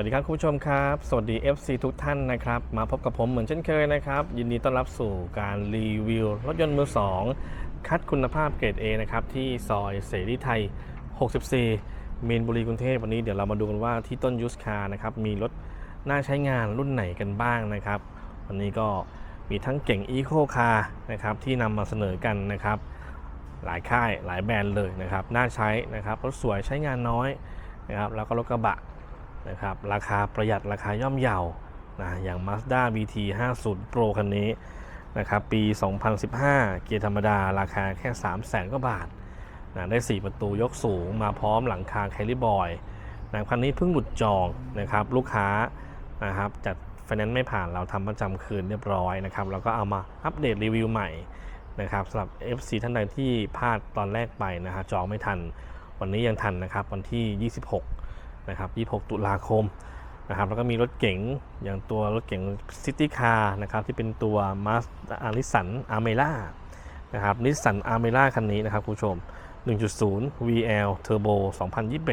วัสดีครับคุณผู้ชมครับ สวัสดี FC ทุกท่านนะครับ มาพบกับผมเหมือนเช่นเคยนะครับ ยินดีต้อนรับสู่การรีวิวรถยนต์มือ 2 คัดคุณภาพเกรด A นะครับ ที่ซอยเสรีไทย 64มีนบุรีกรุงเทพวันนี้เดี๋ยวเรามาดูกันว่าที่ต้นยูสคาร์นะครับ มีรถน่าใช้งานรุ่นไหนกันบ้างนะครับ วันนี้ก็มีทั้งเก่ง Eco Car นะครับ ที่นำมาเสนอกันนะครับ หลายค่ายหลายแบรนด์เลยนะครับ น่าใช้นะครับรถสวยใช้งานน้อยนะครับแล้วก็รถกระบะ นะครับราคาประหยัดราคาย่อมเยาวนะอย่าง Mazda BT 50 Pro คันนี้นะครับปี 2015 เกียร์ธรรมดาราคาแค่ 3 0 0แสนกว่าบาทนะได้ 4 ประตูยกสูงมาพร้อมหลังคาแคลิบอยนะคันนี้เพิ่งหลุดจองนะครับลูกค้านะครับจัดไฟแนนซ์ไม่ผ่านเราทำประจำคืนเรียบร้อยนะครับแล้วก็เอามาอัปเดตรีวิวใหม่นะครับสำหรับ FC ท่านใดที่พลาดตอนแรกไปนะฮะจองไม่ทัน วันนี้ยังทันนะครับวันที่ 26 นะครับ26 ตุลาคมนะครับแล้วก็มีรถเก๋งอย่างตัวรถเก๋งซิตี้คาร์นะครับที่เป็นตัวมาสอาริสันอาร์เมล่านะครับนิสสันอาร์เมล่าคันนี้นะครับคุณผู้ชม 1.0 VL Turbo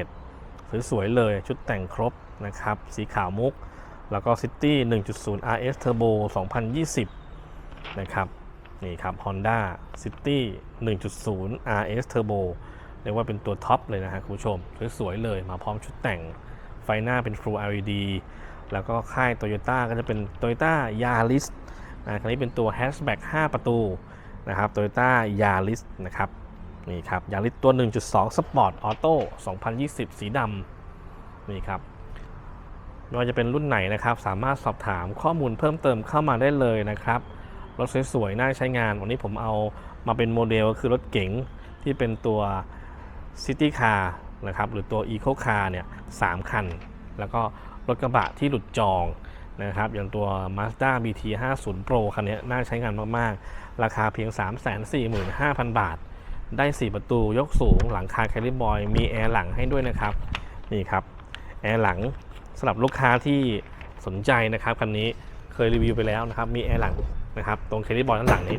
2021 สวยๆเลยชุดแต่งครบนะครับสีขาวมุก แล้วก็ City 1.0 RS Turbo 2020 นะครับนี่ครับ Honda City 1.0 RS Turbo เรียกว่าเป็นตัวท็อปเลยนะฮะคุณผู้ชม สวยๆเลยมาพร้อมชุดแต่งไฟหน้าเป็น Full LED แล้วก็ค่าย Toyota ก็จะเป็น Toyota Yaris นะคันนี้เป็นตัว Hatchback 5ประตูนะครับ Toyota Yaris นะครับนี่ครับ Yaris ตัว 1.2 Sport Auto 2020 สีดำนี่ครับไม่ว่าจะเป็นรุ่นไหนนะครับ สามารถสอบถามข้อมูลเพิ่มเติมเข้ามาได้เลยนะครับ รถสวยๆ น่าใช้งาน วันนี้ผมเอามาเป็นโมเดลก็คือรถเก๋งที่เป็นตัว City Car นะครับหรือตัว Eco Car เนี่ยสามคัน แล้วก็รถกระบะที่หลุดจองนะครับอย่างตัว Mazda BT 50 Pro คันนี้น่าใช้งานมาก ๆ ราคาเพียง 345,000 บาท ได้ 4 ประตูยกสูงหลังคาแคลิบอย มีแอร์หลังให้ด้วยนะครับ นี่ครับ แอร์หลังสำหรับลูกค้าที่สนใจนะครับคันนี้เคยรีวิวไปแล้วนะครับ มีแอร์หลังนะครับตรงเคลิบอลด้านหลังนี้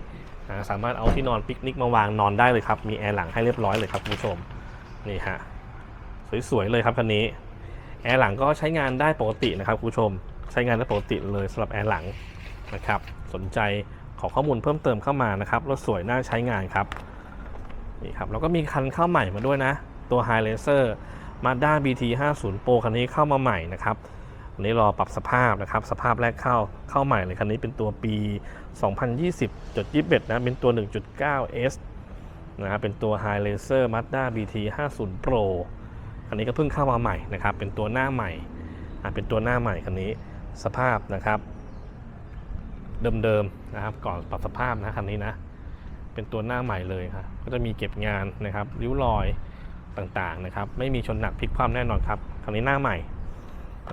นะสามารถเอาที่นอนปิกนิกมาวางนอนได้เลยครับ มีแอร์หลังให้เรียบร้อยเลยครับคุณผู้ชม นี่ฮะสวยๆเลยครับคันนี้แอร์หลังก็ใช้งานได้ปกตินะครับคุณผู้ชมใช้งานได้ปกติเลยสำหรับแอร์หลังนะครับสนใจขอข้อมูลเพิ่มเติมเข้ามานะครับรถสวยน่าใช้งานครับนี่ครับแล้วก็มีคันเข้าใหม่มาด้วยนะ ตัว High Racer Mazda BT 50 Pro คันนี้เข้ามาใหม่นะครับอันนี้รอปรับสภาพนะครับ สภาพแรกเข้าเข้าใหม่เลยคันนี้เป็นตัวปี 2020.21 นะ เป็นตัว 1.9S นะครับเป็นตัว High Racer Mazda BT 50 Pro คันนี้ก็เพิ่งเข้ามาใหม่นะครับ เป็นตัวหน้าใหม่เป็นตัวหน้าใหม่คันนี้สภาพนะครับ เดิมๆนะครับ ก่อนปรับสภาพนะคันนี้นะ เป็นตัวหน้าใหม่เลยครับก็จะมีเก็บงานนะครับริ้วรอยต่างๆนะครับ ไม่มีชนหนักพลิกคว่ำแน่นอนครับคันนี้หน้าใหม่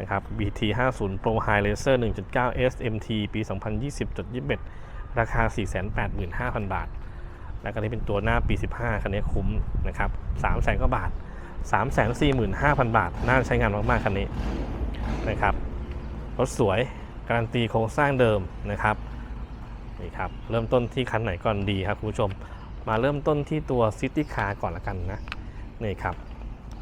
นะครับ BT 50 Pro High Racer 1.9 SMT ปี 2020.21 ราคา 485,000 บาท และคันนี้เป็นตัวหน้าปี 15 คันนี้คุ้มนะครับ3แสนกว่าบาท345,000 บาท น่าใช้งานมาก ๆ คันนี้นะครับ รถสวย การันตีโครงสร้างเดิมนะครับนี่ครับ เริ่มต้นที่คันไหนก่อนดีครับคุณผู้ชม มาเริ่มต้นที่ตัว City Car ก่อนละกันนะนี่ครับ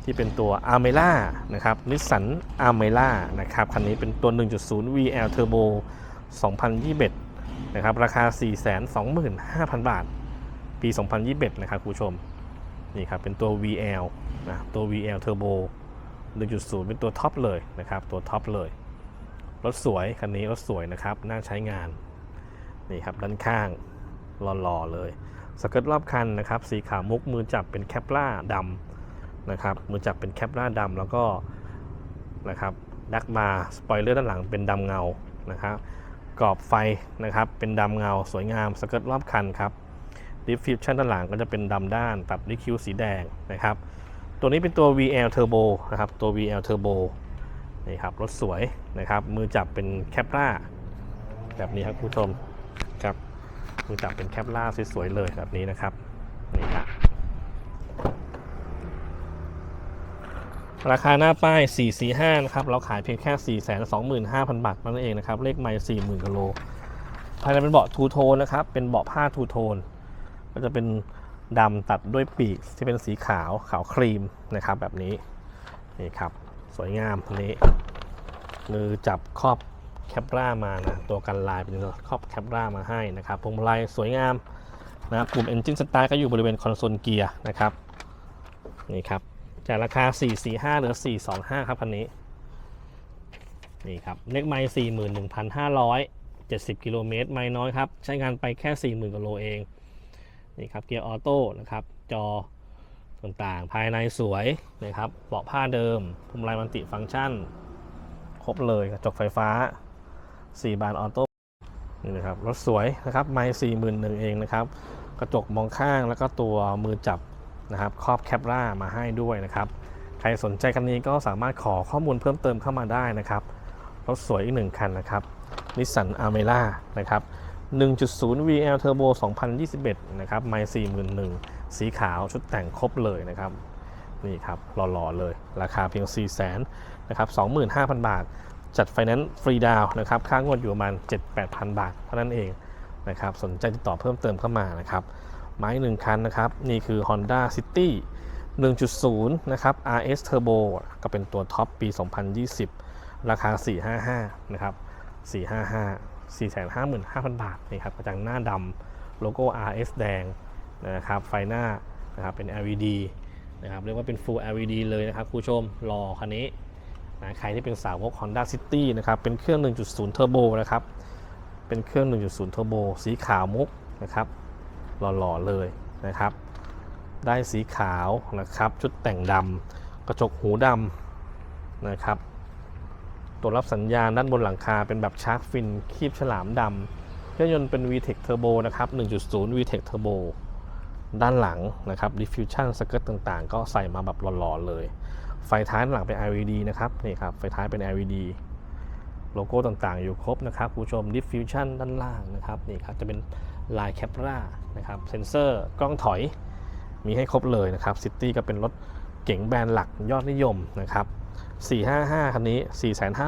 ที่เป็นตัว a r m e l a นะครับนิสสัน a r m e l a นะครับ คันนี้เป็นตัว 1.0 VL Turbo 2021 นะครับ ราคา 425,000 บาท ปี 2021 นะครับคุณผู้ชม นี่ครับ เป็นตัว VL นะตัว VL Turbo 1.0 เป็นตัวท็อปเลยนะครับ ตัวท็อปเลย รถสวย คันนี้รถสวยนะครับ น่าใช้งาน นี่ครับ ด้านข้างหล่อๆเลย สเกิร์ตรอบคันนะครับ สีขาวมุก มือจับเป็นแคปล่าดำนะครับ มือจับเป็นแคปล่าดำแล้วก็นะครับดักมาสปอยเลอร์ด้านหลังเป็นดำเงานะครับกรอบไฟนะครับ เป็นดำเงาสวยงามสเกิร์ตรอบคันครับ ดิฟฟิวชั่นด้านหลังก็จะเป็นดำด้านตัดด้วยคิ้วสีแดงนะครับตัวนี้เป็นตัว VL Turbo นะครับตัว VL Turbo นี่ครับรถสวยนะครับ มือจับเป็นแคปล่าแบบนี้ครับคุณผู้ชมครับมือจับเป็นแคปล่าสวยๆเลยแบบนี้นะครับนี่ครับราคาหน้าป้าย 445 นะครับ เราขายเพียงแค่ 425,000 บาทนั่นเองนะครับ เลขไมล์40,000กิโล ภายในเป็นเบาะทูโทนนะครับ เป็นเบาะผ้าทูโทน ก็จะเป็นดำตัดด้วยปีกที่เป็นสีขาวขาวครีมนะครับ แบบนี้นี่ครับสวยงามอันนี้มือจับครอบแคปรามานะตัวกันลายเป็นครอบแคปรามาให้นะครับพวงมาลัยสวยงามนะครับปุ่ม Engine Start ก็อยู่บริเวณคอนโซลเกียร์นะครับนี่ครับจากราคา 445เหลือ 425 ครับคันนี้นี่ครับเลขไมล์41,570 กิโลเมตรไม่น้อยครับ ใช้งานไปแค่ 40,000กิโลเอง นี่ครับเกียร์ออโต้นะครับจอต่างๆ ภายในสวยนะครับเบาะผ้าเดิมพวงมาลัยมันติฟังก์ชัน ครบเลยกระจกไฟฟ้า 4 บานออโต้นี่นะครับรถสวยนะครับไม่สี่หมื่นหนึ่งเองนะครับกระจกมองข้างแล้วก็ตัวมือจับนะครับครอบแคปรามาให้ด้วยนะครับใครสนใจคันนี้ก็สามารถขอข้อมูลเพิ่มเติมเข้ามาได้นะครับรถสวยอีกหนึ่งคันนะครับนิสสันอาร์เมล่านะครับ 1.0 VL Turbo 2021 นะครับ ไม่41,000 สีขาวชุดแต่งครบเลยนะครับ นี่ครับหล่อๆเลย ราคาเพียง 4 0 0 0 0 0นะครับ 25,000 บาท จัดไฟแนนซ์ฟรีดาวนะครับ ค่างวดอยู่ประมาณ 7-8,000 บาท เท่านั้นเองนะครับ สนใจติดต่อเพิ่มเติมเข้ามานะครับ ไม้หนึ่งคันนะครับ นี่คือ Honda City 1.0 นะครับ RS Turbo ก็เป็นตัวท็อปปี 2020 ราคา 455 นะครับ 455 455,000 บาทนี่ครับกระจังหน้าดำโลโก้ RS แดงนะครับไฟหน้านะครับเป็น LED นะครับเรียกว่าเป็น Full LED เลยนะครับคุณผู้ชมรอคันนี้นะใครที่เป็นสาวก Honda City นะครับเป็นเครื่อง 1.0 Turbo นะครับเป็นเครื่อง 1.0 Turbo สีขาวมุกนะครับหล่อๆเลยนะครับ ได้สีขาวนะครับชุดแต่งดำกระจกหูดำนะครับ ตัวรับสัญญาณด้านบนหลังคาเป็นแบบชาร์กฟินคีบฉลามดำเครื่องยนต์เป็น VTEC Turbo นะครับ 1.0 VTEC Turbo ด้านหลังนะครับ diffusion สเกิร์ตต่างๆ ก็ใส่มาแบบหล่อๆเลย ไฟท้ายด้านหลังเป็น LED นะครับ นี่ครับ ไฟท้ายเป็น LED โลโก้ต่างๆ อยู่ครบนะครับผู้ชม diffusion ด้านล่างนะครับ นี่ครับ จะเป็นลายแคปรานะครับ เซนเซอร์ กล้องถอย มีให้ครบเลยนะครับ City ก็เป็นรถเก๋งแบรนด์หลักยอดนิยมนะครับ 455 คันนี้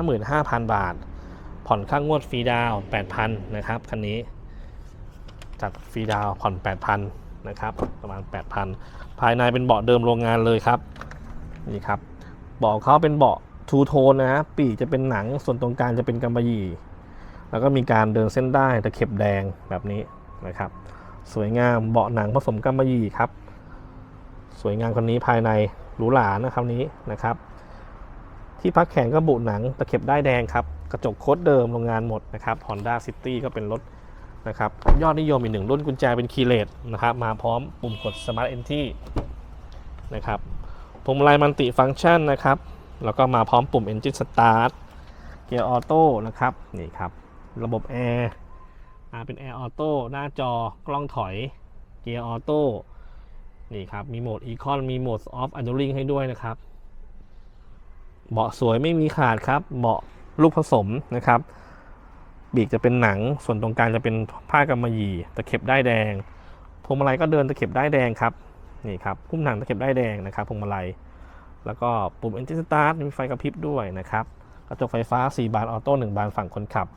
455,000 บาท ผ่อนค่างวดฟรีดาว 8,000 นะครับ คันนี้ จัดฟรีดาวผ่อน 8,000 นะครับ ประมาณ 8,000 ภายในเป็นเบาะเดิมโรงงานเลยครับ นี่ครับ เบาะเขาเป็นเบาะทูโทนนะฮะ ปีกจะเป็นหนัง ส่วนตรงกลางจะเป็นกำมะหยี่ แล้วก็มีการเดินเส้นได้ตะเข็บแดงแบบนี้นะครับ สวยงาม เบาะหนังผสมกำมะหยี่ครับ สวยงามคันนี้ภายในหรูหรานะครับนี้นะครับ ที่พักแขนก็บุหนังตะเข็บได้แดงครับ กระจกโคตรเดิมโรงงานหมดนะครับ Honda City ก็เป็นรถนะครับ ยอดนิยมอีกหนึ่งรุ่นกุญแจเป็นคีย์เลสนะครับ มาพร้อมปุ่มกด Smart Entry นะครับพวงมาลัยมันติฟังก์ชันนะครับ แล้วก็มาพร้อมปุ่ม Engine Start เกียร์ออโต้นะครับ นี่ครับ ระบบแอร์เป็นแอร์ออโต้หน้าจอกล้องถอยเกียร์ออโต้นี่ครับ มีโหมด Econ มีโหมด Off Idling ให้ด้วยนะครับ เบาะสวยไม่มีขาดครับ เบาะลูกผสมนะครับ บีกจะเป็นหนัง ส่วนตรงกลางจะเป็นผ้ากำมะหยี่ ตะเข็บได้แดง พวงมาลัยก็เดินตะเข็บได้แดงครับ นี่ครับพุ่มหนังตะเข็บได้แดงนะครับ พวงมาลัย แล้วก็ปุ่ม Engine Start มีไฟกระพริบด้วยนะครับ กระจกไฟฟ้า 4 บานออโต้1บานฝั่งคนขับ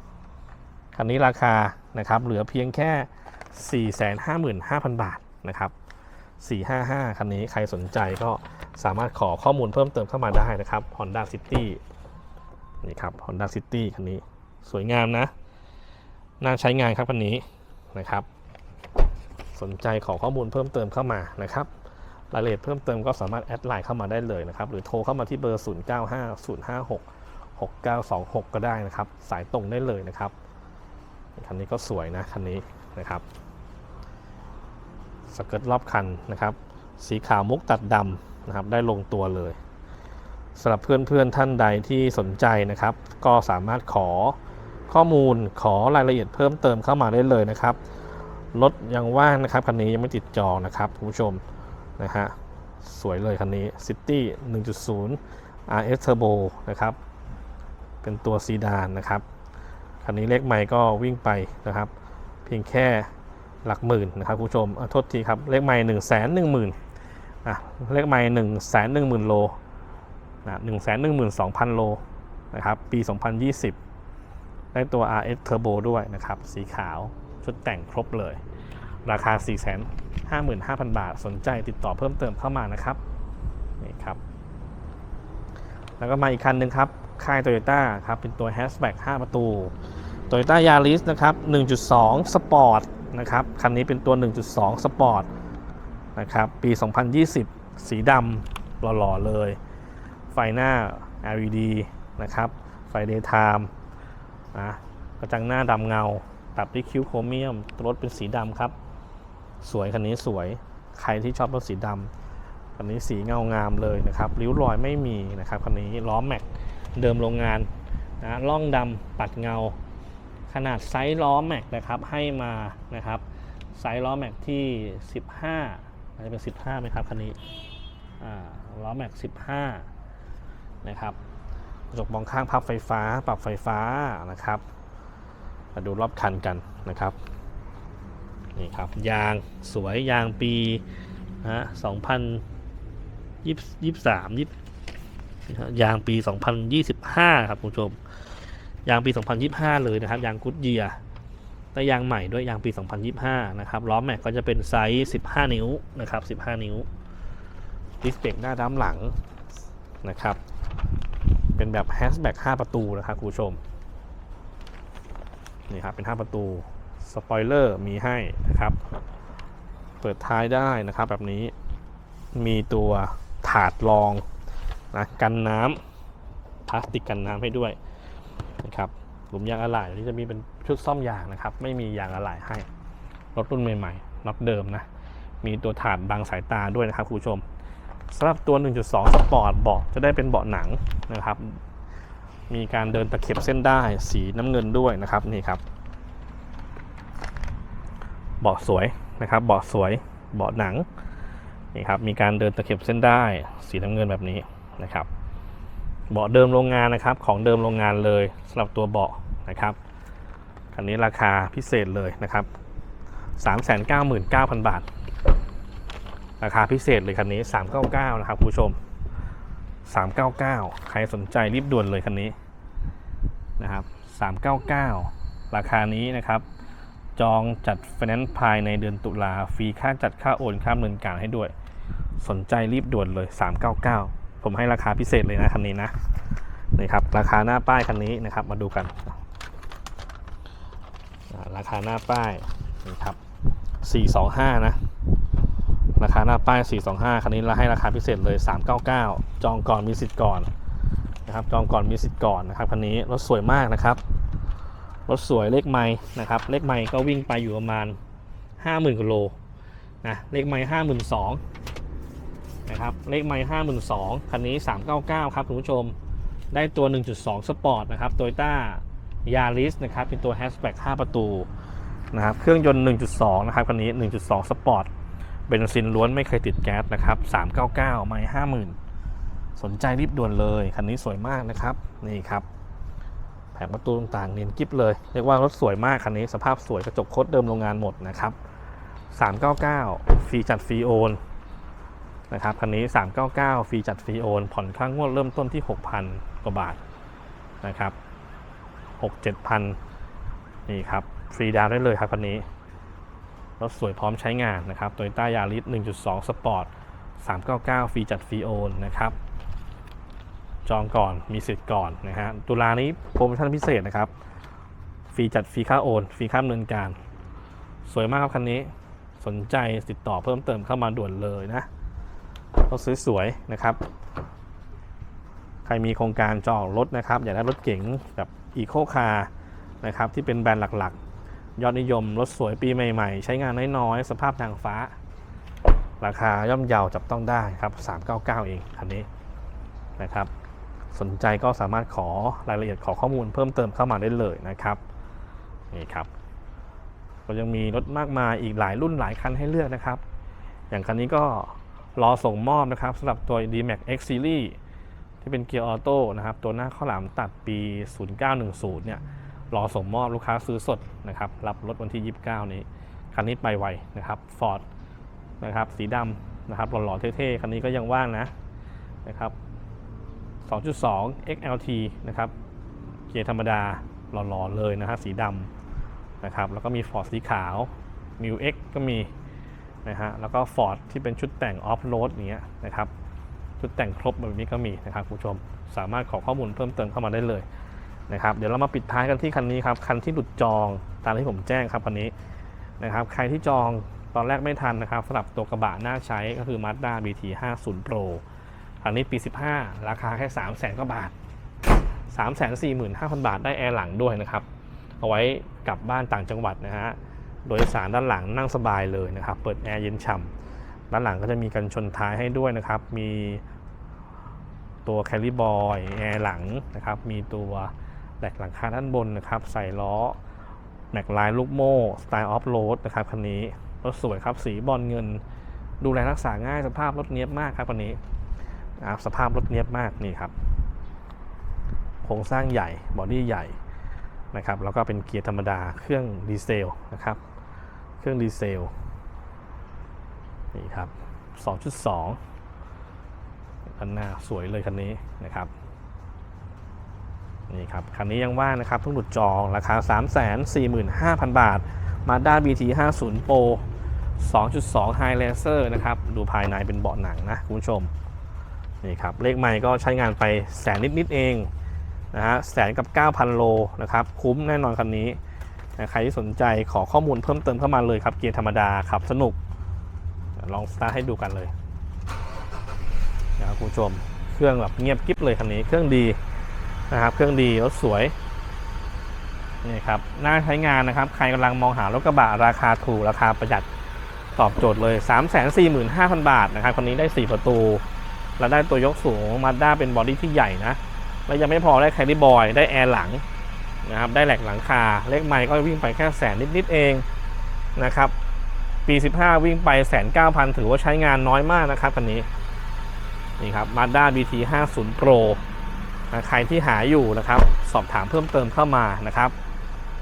คันนี้ราคานะครับ เหลือเพียงแค่ 455,000 บาทนะครับ 455 คันนี้ใครสนใจก็ สามารถขอข้อมูลเพิ่มเติมเข้ามาได้นะครับ Honda City นี่ครับ Honda City คันนี้สวยงามนะ น่าใช้งานครับคันนี้นะครับ สนใจขอข้อมูลเพิ่มเติมเข้ามานะครับรายละเอียดเพิ่มเติมก็สามารถแอดไลน์เข้ามาได้เลยนะครับ หรือโทรเข้ามาที่เบอร์ 095056 6926 ก็ได้นะครับ สายตรงได้เลยนะครับ คันนี้ก็สวยนะ คันนี้นะครับ สเกิร์ตรอบคันนะครับ สีขาวมุกตัดดำ นะครับ ได้ลงตัวเลยสำหรับเพื่อนๆท่านใดที่สนใจนะครับ ก็สามารถขอข้อมูลขอรายละเอียดเพิ่มเติมเข้ามาได้เลยนะครับรถยังว่างนะครับคันนี้ยังไม่ติดจองนะครับคุณผู้ชมนะฮะสวยเลยคันนี้ City 1.0 RS Turbo นะครับ เป็นตัวซีดานนะครับ คันนี้เลขใหม่ก็วิ่งไปนะครับ เพียงแค่หลักหมื่นนะครับคุณผู้ชมอะโทษทีครับ เลขใหม่ 1 1 0 0 0 0หมื่น อะเลขใหม่1 1 0 0 0 0โลนะ1 1 2 0 0 0โลนะครับ ปี 2020 ได้ตัว RS Turbo ด้วยนะครับ สีขาวชุดแต่งครบเลย ราคา 455,000 บาท สนใจติดต่อเพิ่มเติมเข้ามานะครับ นี่ครับ แล้วก็มาอีกคันหนึ่งครับ ค่ายโตโยต้าครับ เป็นตัว Hatchback 5 ประตู Toyota Yaris นะครับ 1.2 Sport นะครับ คันนี้เป็นตัว 1.2 Sport นะครับ ปี 2020 สีดำหล่อๆเลย ไฟหน้า LED นะครับ ไฟ daytime นะกระจังหน้าดำเงา ตัดด้วยคิ้วโครเมียมรถเป็นสีดำครับ สวยคันนี้สวย ใครที่ชอบรถสีดำคันนี้สีเงางามเลยนะครับริ้วรอยไม่มีนะครับคันนี้ล้อแม็กเดิมโรงงานนะล่องดำปัดเงา ขนาดไซส์ล้อแม็กนะครับให้มานะครับไซส์ล้อแม็กที่ 15 อาจจะเป็น 15ไหมครับคันนี้ล้อแม็ก 15 นะครับกระจกมองข้างพับไฟฟ้า ปรับไฟฟ้านะครับมาดูรอบคันกันนะครับนี่ครับ ยางสวยยางปีนะฮะ2023 20ยางปี 2025 ครับคุณผู้ชม ยางปี 2025 เลยนะครับ ยางกุดเยีย และยางใหม่ด้วยยางปี 2025 นะครับ ล้อแม็กก็จะเป็นไซส์ 15 นิ้วนะครับ 15 นิ้ว ดิสเบรกหน้าด้ามหลังนะครับ เป็นแบบแฮชแบ็ก5ประตูนะครับคุณผู้ชม นี่ครับ เป็น 5 ประตู สปอยเลอร์มีให้นะครับ เปิดท้ายได้นะครับแบบนี้ มีตัวถาดรองนะกันน้ำพลาสติกกันน้ำให้ด้วยนะครับหลุมยางอะไหล่ที่จะมีเป็น ชุดซ่อมยางนะครับ ไม่มียางอะไหล่ให้ รถรุ่นใหม่ๆน็อตเดิมนะ มีตัวถาดบังสายตาด้วยนะครับคุณผู้ชมสำหรับตัว 1.2 สปอร์ตเบาะจะได้เป็นเบาะหนังนะครับ มีการเดินตะเข็บเส้นได้สีน้ำเงินด้วยนะครับนี่ครับ เบาะสวยนะครับ เบาะสวยเบาะหนังนี่ครับมีการเดินตะเข็บเส้นได้สีน้ำเงินแบบนี้นะครับ เบาะเดิมโรงงานนะครับ ของเดิมโรงงานเลยสำหรับตัวเบาะนะครับ คันนี้ราคาพิเศษเลยนะครับ 399,000 บาท ราคาพิเศษเลยคันนี้ 399 นะครับคุณผู้ชม 399 ใครสนใจรีบด่วนเลยคันนี้นะครับ 399 ราคานี้นะครับ จองจัดไฟแนนซ์ภายในเดือนตุลาฟรีค่าจัดค่าโอนค่าดำเนินการให้ด้วย สนใจรีบด่วนเลย 399 ผมให้ราคาพิเศษเลยนะคันนี้นะนี่ครับราคาหน้าป้ายคันนี้นะครับมาดูกัน ราคาหน้าป้ายนี่ครับ 425 นะ ราคาหน้าป้าย 425 คันนี้เราให้ราคาพิเศษเลย 399 จองก่อนมีสิทธิ์ก่อนนะครับ จองก่อนมีสิทธิ์ก่อนนะครับคันนี้รถสวยมากนะครับ รถสวยเลขไม้นะครับ เลขไม้ก็วิ่งไปอยู่ประมาณ 50,000กิโลนะ เลขไม้52,000นะครับ เลขไมล์ห้าหมื่นสองคันนี้ 399 ครับคุณผู้ชม ได้ตัว 1.2 สปอร์ตนะครับโตโยต้า ยาริสนะครับเป็นตัวแฮชแบ็ก5ประตูนะครับเครื่องยนต์ 1.2 นะครับคันนี้ 1.2 สปอร์ตเบนซินล้วนไม่เคยติดแก๊สนะครับ 399 ไมล์50,000 สนใจรีบด่วนเลย คันนี้สวยมากนะครับ นี่ครับ แผงประตูต่างๆ เนียนกิฟเลย เรียกว่ารถสวยมากคันนี้ สภาพสวยกระจกโคตรเดิมโรงงานหมดนะครับ 399 ฟรีจัดฟรีโอนนะครับคันนี้ 399 ฟรีจัดฟรีโอน ผ่อนครั้งงวดเริ่มต้นที่ 6,000 กว่าบาทนะครับ 6 7,000 นี่ครับ ฟรีดาวได้เลยครับคันนี้ รถสวยพร้อมใช้งานนะครับ Toyota Yaris 1.2 Sport 399 ฟรีจัดฟรีโอนนะครับ จองก่อนมีสิทธิ์ก่อนนะฮะ ตุลานี้โปรโมชั่นพิเศษนะครับ ฟรีจัดฟรีค่าโอน ฟรีค่าดำเนินการ สวยมากครับคันนี้ สนใจติดต่อเพิ่มเติมเข้ามาด่วนเลยนะรถสวยๆนะครับ ใครมีโครงการจองรถนะครับ อยากได้รถเก๋งแบบ อีโคคาร์นะครับที่เป็นแบรนด์หลักๆ ยอดนิยมรถสวยปีใหม่ๆ ใช้งานน้อยๆ สภาพทางฟ้า ราคาย่อมเยาจับต้องได้ครับ 399 เองคันนี้นะครับ สนใจก็สามารถขอรายละเอียดขอข้อมูลเพิ่มเติมเข้ามาได้เลยนะครับนี่ครับก็ยังมีรถมากมายอีกหลายรุ่นหลายคันให้เลือกนะครับ อย่างคันนี้ก็รอส่งมอบนะครับสำหรับตัว D-Max X Series ที่เป็นเกียร์ออโต้นะครับ ตัวหน้าข้าวหลามตัดปี 0910 เนี่ย รอส่งมอบลูกค้าซื้อสดนะครับ รับรถวันที่ 29 นี้ คันนี้ไปไวนะครับ Ford นะครับ สีดำนะครับ หล่อๆเท่ๆ คันนี้ก็ยังว่างนะนะครับ 2.2 XLT นะครับ เกียร์ธรรมดาหล่อๆเลยนะฮะสีดำนะครับ แล้วก็มี Ford สีขาว m i X ก็มีนะฮะ แล้วก็ Ford ที่เป็นชุดแต่งออฟโรดเงี้ยนะครับ ชุดแต่งครบแบบนี้ก็มีนะครับคุณผู้ชม สามารถขอข้อมูลเพิ่มเติมเข้ามาได้เลยนะครับเดี๋ยวเรามาปิดท้ายกันที่คันนี้ครับคันที่หลุดจองตามที่ผมแจ้งครับคันนี้นะครับใครที่จองตอนแรกไม่ทันนะครับสำหรับตัวกระบะน่าใช้ก็คือ Mazda BT 50 Pro คันนี้ปี 15 ราคาแค่ 3 0 0 0 0 0กว่าบาท 3 4 5 0 0 0 บาทได้แอร์หลังด้วยนะครับ เอาไว้กลับบ้านต่างจังหวัดนะฮะโดยสารด้านหลังนั่งสบายเลยนะครับ เปิดแอร์เย็นฉ่ำ ด้านหลังก็จะมีกันชนท้ายให้ด้วยนะครับ มีตัวแคลิบอยแอร์หลังนะครับ มีตัวแหลกหลังคาด้านบนนะครับ ใส่ล้อแม็กไลน์ลูกโม่สไตล์ออฟโรดนะครับคันนี้รถสวยครับ สีบอลเงิน ดูแลรักษาง่ายสภาพรถเนี้ยบมากครับคันนี้สภาพรถเนี้ยบมากนี่ครับโครงสร้างใหญ่บอดี้ใหญ่นะครับแล้วก็เป็นเกียร์ธรรมดาเครื่องดีเซลนะครับ เครื่องดีเซล นี่ครับ 2.2คันหน้าสวยเลยคันนี้นะครับ นี่ครับ คันนี้ยังว่างนะครับเพิ่งหลุดจองราคา 345,000 บาท Mazda BT 50 Pro 2.2 High Laser นะครับ ดูภายในเป็นเบาะหนังนะคุณผู้ชม นี่ครับ เลขใหม่ก็ใช้งานไปแสนนิดๆเองนะฮะแสนกับ 9,000 โลนะครับ คุ้มแน่นอนคันนี้ ใครที่สนใจขอข้อมูลเพิ่มเติมเข้ามาเลยครับ เกียร์ธรรมดาขับสนุก ลองสตาร์ทให้ดูกันเลยนะครับคุณผู้ชมเครื่องแบบเงียบกิ๊บเลยคันนี้เครื่องดีนะครับ เครื่องดีรถสวยนี่ครับน่าใช้งานนะครับ ใครกำลังมองหารถกระบะราคาถูกราคาประหยัดตอบโจทย์เลย 345,000 บาทนะครับคันนี้ได้ 4 ประตู แล้วได้ตัวยกสูงมาด้าเป็นบอดี้ที่ใหญ่นะ แล้วยังไม่พอได้แคริบอย ได้แอร์หลังนะครับ ได้แหลกหลังคา เลขไมล์ก็วิ่งไปแค่แสนนิดๆเองนะครับ ปี 15 วิ่งไปแสนเก้าพันถือว่าใช้งานน้อยมากนะครับคันนี้นี่ครับ Mazda BT 50 Pro นะใครที่หาอยู่นะครับ สอบถามเพิ่มเติมเข้ามานะครับ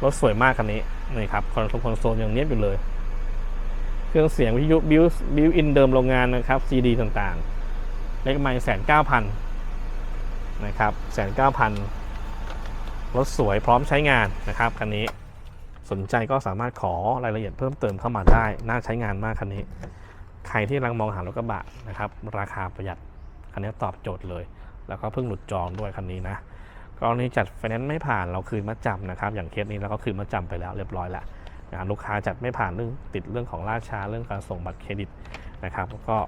รถสวยมากคันนี้นี่ครับคอนโซลคอนโซลยังเนียบอยู่เลย เครื่องเสียงวิทยุบิวบิวอินเดิมโรงงานนะครับ CD ต่างๆ เลขไมล์แสนเก้าพันนะครับแสนเก้าพันรถสวยพร้อมใช้งานนะครับคันนี้ สนใจก็สามารถขอรายละเอียดเพิ่มเติมเข้ามาได้ น่าใช้งานมากคันนี้ ใครที่กำลังมองหารถกระบะนะครับ ราคาประหยัด คันนี้ตอบโจทย์เลย แล้วก็เพิ่งหลุดจองด้วยคันนี้นะกรณีจัดไฟแนนซ์ไม่ผ่านเราคืนมาจำนะครับ อย่างเคสนี้เราก็คืนมาจำไปแล้วเรียบร้อยแล้วนะลูกค้าจัดไม่ผ่านเรื่องติดเรื่องของล่าช้าเรื่องการส่งบัตรเครดิตนะครับก็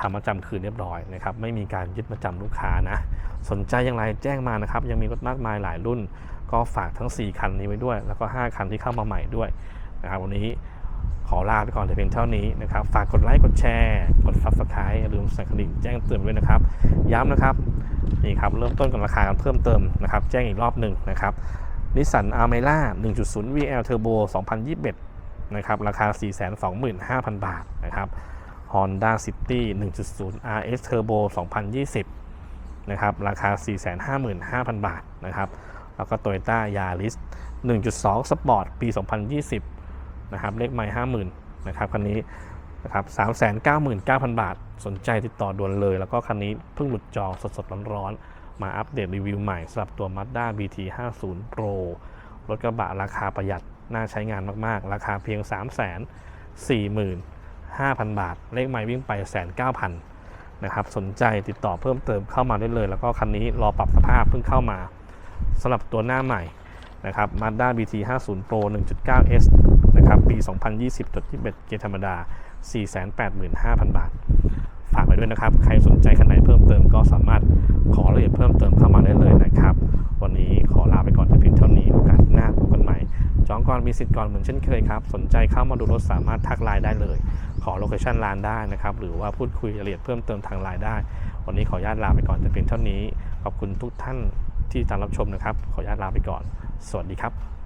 ทำมาจำคืนเรียบร้อยนะครับไม่มีการยึดมาจำลูกค้านะ สนใจอย่างไรแจ้งมานะครับ ยังมีรถมากมายหลายรุ่น ก็ฝากทั้ง 4 คันนี้ไว้ด้วย แล้วก็ 5 คันที่เข้ามาใหม่ด้วยนะครับวันนี้ขอลาไปก่อนแต่เพียงเท่านี้นะครับ ฝากกดไลค์ กดแชร์ กด subscribe อย่าลืมสั่นกระดิ่งแจ้งเตือนด้วยนะครับ ย้ำนะครับ นี่ครับ เริ่มต้นกับราคากันเพิ่มเติมนะครับ แจ้งอีกรอบหนึ่งนะครับนิสสันอาร์เมล่า1.0 VL Turbo 2021 นะครับ ราคา 425,000 บาทนะครับ Honda City 1.0 RS Turbo 2020 นะครับ ราคา 455,000 บาทนะครับ แล้วก็ Toyota Yaris 1.2 Sport ปี 2020 นะครับ เลขไมล์50,000 นะครับ คันนี้นะครับ399,000 บาท สนใจติดต่อด่วนเลย แล้วก็คันนี้เพิ่งหลุดจองสดๆ ร้อนๆ มาอัปเดตรีวิวใหม่สำหรับตัว Mazda BT 50 Pro รถกระบะราคาประหยัด น่าใช้งานมากๆ ราคาเพียง 3 4 0 0 0 5,000 บาท เลขไมล์วิ่งไปแสนเก้าพันนะครับ สนใจติดต่อเพิ่มเติมเข้ามาได้เลย แล้วก็คันนี้รอปรับสภาพเพิ่งเข้ามา สำหรับตัวหน้าใหม่นะครับ Mazda BT 50 Pro 1.9S นะครับ ปี 2020จดที่เบ็ดเกียร์ธรรมดา 485,000 บาท ฝากไว้ด้วยนะครับ ใครสนใจคันไหนเพิ่มเติมก็สามารถขอรายละเอียดเพิ่มเติมเข้ามาได้เลยนะครับ วันนี้ขอลาไปก่อนแต่เพียงเท่านี้ โอกาสหน้าพบกันใหม่ จองก่อนมีสิทธิ์ก่อนเหมือนเช่นเคยครับ สนใจเข้ามาดูรถสามารถทักไลน์ได้เลย ขอโลเคชันร้านได้นะครับ หรือว่าพูดคุยรายละเอียดเพิ่มเติมทางไลน์ได้ วันนี้ขออนุญาตลาไปก่อนแต่เพียงเท่านี้ ขอบคุณทุกท่าน ที่ตามรับชมนะครับ ขออนุญาตลาไปก่อน สวัสดีครับ